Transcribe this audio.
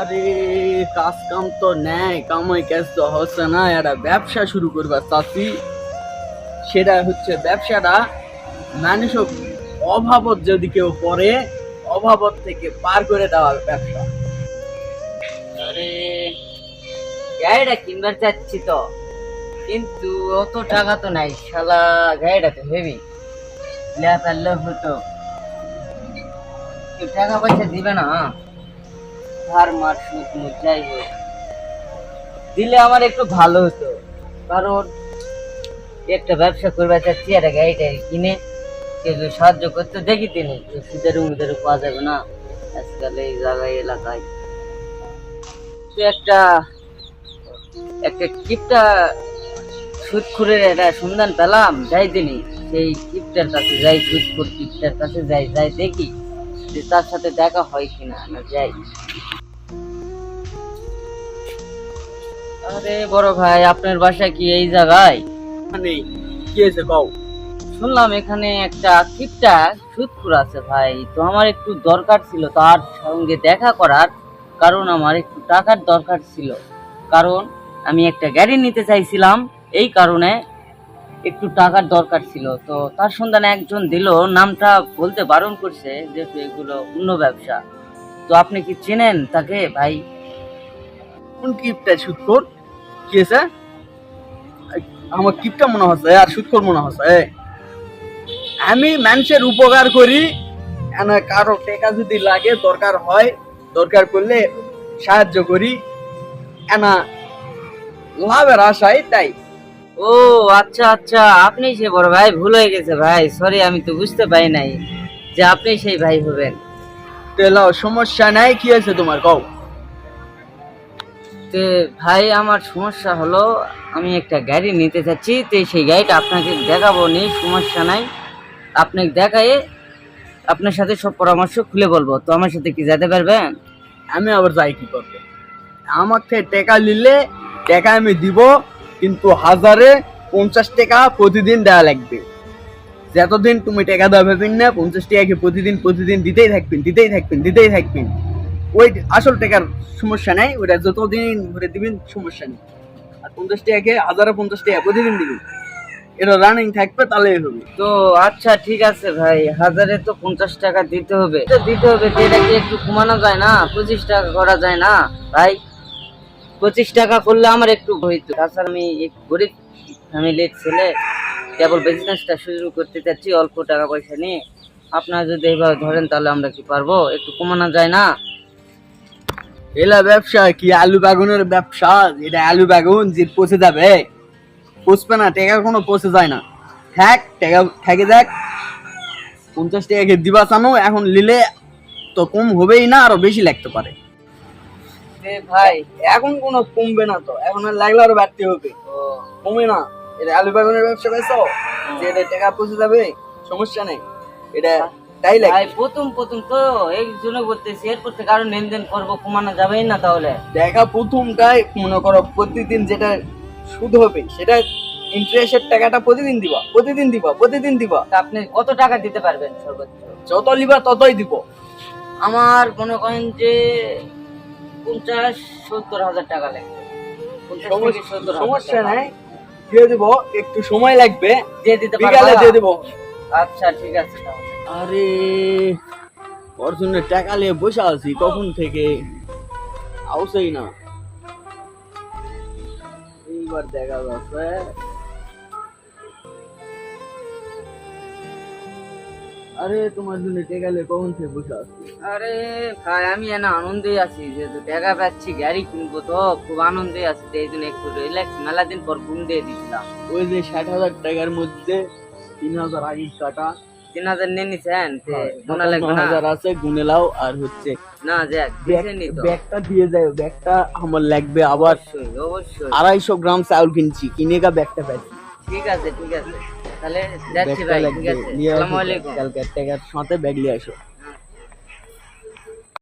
আরে, কাজ কাম তো নেই, কামাই কাজ তো হচ্ছে না একটা ব্যবসা শুরু করবার চাচ্ছি সেটা হচ্ছে ব্যবসাটা মানুষ অভাবত যদি কেউ করে, অভাবত থেকে পার করে দেওয়ার ব্যবসা। আরে, গাড়িটা কিনবার চাচ্ছি তো। কিন্তু অত টাকা তো নাই, শালা, গাড়িটা তো হেভি লেয়া পারলে হতো টাকা পয়সা দিবে না ধার মার সুদ মুদ যাই হোক। দিলে আমার একটু ভালো হতো, কারণ একটা ব্যবসা করবার চাচ্ছি একটা গাড়িটা কিনে কেউ সাহায্য করতে। দেখি তিনি সুদের উমদের পাওয়া যাবে না, আজকাল এই জায়গায় এলাকায়। তো একটা একটা কিপটা সুদ সুদখুরের একটা সন্ধান পেলাম, যাই তিনি, সেই কিপটার কাছে যাই সুদখুর কিপটার কাছে যাই যাই দেখি যে তার সাথে দেখা হয় কিনা, না যাই। আরে বড় ভাই আপনার বাসা কি এই জায়গায়? মানে কি হয়েছে কও? শুনলাম এখানে একটা কিপটা সুদখুর আছে ভাই তো আমার একটু দরকার ছিল তার সঙ্গে দেখা করার কারণ আমার একটু টাকার দরকার ছিল। কারণ আমি একটা গাড়ি নিতে চাইছিলাম এই কারণে একটু টাকার দরকার ছিল। তো তার সন্ধানে একজন দিল নামটা বলতে বারণ করছে যেহেতু এগুলো অন্য ব্যবসা। তো আপনি কি চেনেন তাকে? ভাই কোন কিপটা সুদখোর কি হয়েছে? আমার কিপটা মনে হচ্ছে আর সুদখোর মনে হচ্ছে আমি মানুষের উপকার করি কারও টাকা যদি লাগে দরকার হয় দরকার করলে সাহায্য করি এনা লাভের আশায় তাই। ও আচ্ছা আচ্ছা আপনি সে বড় ভাই ভুল হয়ে গেছে ভাই সরি আমি তো বুঝতে পারি নাই যে আপনি সেই ভাই হবেন। তেল সমস্যা নাই কি হয়েছে তোমার কও? তো, ভাই, আমার সমস্যা হলো, আমি একটা গাড়ি নিতে চাচ্ছি তো সেই গাড়িটা আপনাকে দেখাবো নি, সমস্যা নাই। আপনাকে দেখায়ে আপনার সাথে সব পরামর্শ খুলে বলব। তো আমার সাথে কি যেতে পারবেন? আমি আবার যাই কি করবে আমাকে টাকা নিলে, টাকা আমি দিব, কিন্তু হাজারে পঞ্চাশ টাকা প্রতিদিন দেওয়া লাগবে। যতদিন তুমি টাকা দেওয়া ভাবেন না, পঞ্চাশ টাকাকে প্রতিদিন প্রতিদিন দিতেই থাকবেন দিতেই থাকবেন দিতেই থাকবেন। ওই আসল টাকার সমস্যা নাই ওটা যতদিন ঘুরে দিবেন, সমস্যা নেই। আর পঞ্চাশ টাকাকে হাজারে পঞ্চাশ টাকা প্রতিদিন দিবেন। এটা রানিং থাকবে তাহলে হবে। তো আচ্ছা ঠিক আছে ভাই, হাজারে তো পঞ্চাশ টাকা দিতে হবে। তো দিতে হবে এটা কি একটু কমানো যায় না? পঁচিশ টাকা করা যায় না? ভাই, পঁচিশ টাকা করলে আমার একটু হইতো তাছাড়া আমি গরিব ফ্যামিলির ছেলে, কেবল বিজনেসটা শুরু করতে চাচ্ছি, অল্প টাকা পয়সা নিয়ে। আপনারা যদি এইভাবে ধরেন, তাহলে আমরা কি পারব? একটু কমানো যায় না? এলা ব্যবসা কি আলু বেগুনের ব্যবসা? এটা আলু বেগুন যে পচে যাবে। পচবে না টাকা কোনো পচে যায় না। থাক টাকা থেকে দেখ পঞ্চাশ টাকাকে দিবা চানো এখন নিলে তো কম হবেই না আরও বেশি লাগতে পারে। ভাই এখন কোনো কমবে না তো এখন আর লাগলে আরও বাড়তে হবে। কমে না। এটা আলু বাগুনের ব্যবসা পেয়েছ যে এটা টাকা পচে যাবে সমস্যা নেই। এটা তাই ভাই প্রথম প্রথম তো এই জন্য করতেছি এরপর থেকে আরও লেনদেন করব কমানো যাবেই না তাহলে। দেখা প্রথমটাই মনে করো প্রতিদিন যেটা সুদ হবে সেটা ইন্টারেস্টের টাকাটা প্রতিদিন দিবা প্রতিদিন দিবা প্রতিদিন দিবা। তা আপনি কত টাকা দিতে পারবেন সর্বোচ্চ? যত লিবা ততই দিব। আমার মনে করেন যে পঞ্চাশ সত্তর হাজার টাকা লাগবে। পঞ্চাশ থেকে সত্তর হাজার সমস্যা টাকা। নাই দিয়ে দিব একটু সময় লাগবে দিয়ে দিতে বিকালে পারবা? দিয়ে দিব। আচ্ছা ঠিক আছে তাহলে। আরে ওর টাকা নিয়ে বসে আছি কখন থেকে? আউসেই না। এইবার দেখা যাচ্ছে আরে তোমার জন্য টাকা নিয়ে কখন থেকে বসে আছি? আরে ভাই আমি এনে আনন্দে আছি যেহেতু টাকা পাচ্ছি গাড়ি কিনবো তো খুব আনন্দে আছি এই জন্য একটু রিল্যাক্স মেলা দিন পর ঘুম দিয়ে দিচ্ছিলাম। ওই যে ষাট হাজার টাকার মধ্যে তিন হাজার আগে কাটা তিন হাজার নিয়ে নিছেন? তে লাগবে না? হাজার আছে গুনে লাও আর হচ্ছে না যাক ব্যাগটা দিয়ে যায় ব্যাগটা আমার লাগবে আবার অবশ্যই অবশ্যই। আড়াইশো গ্রাম চাউল কিনছি কিনে গা ব্যাগটা পাইছি। ঠিক আছে ঠিক আছে। তাহলে যাচ্ছি ভাই ঠিক আছে। আসসালামু আলাইকুম। কালকে টাকার সাথে ব্যাগ নিয়ে আসো।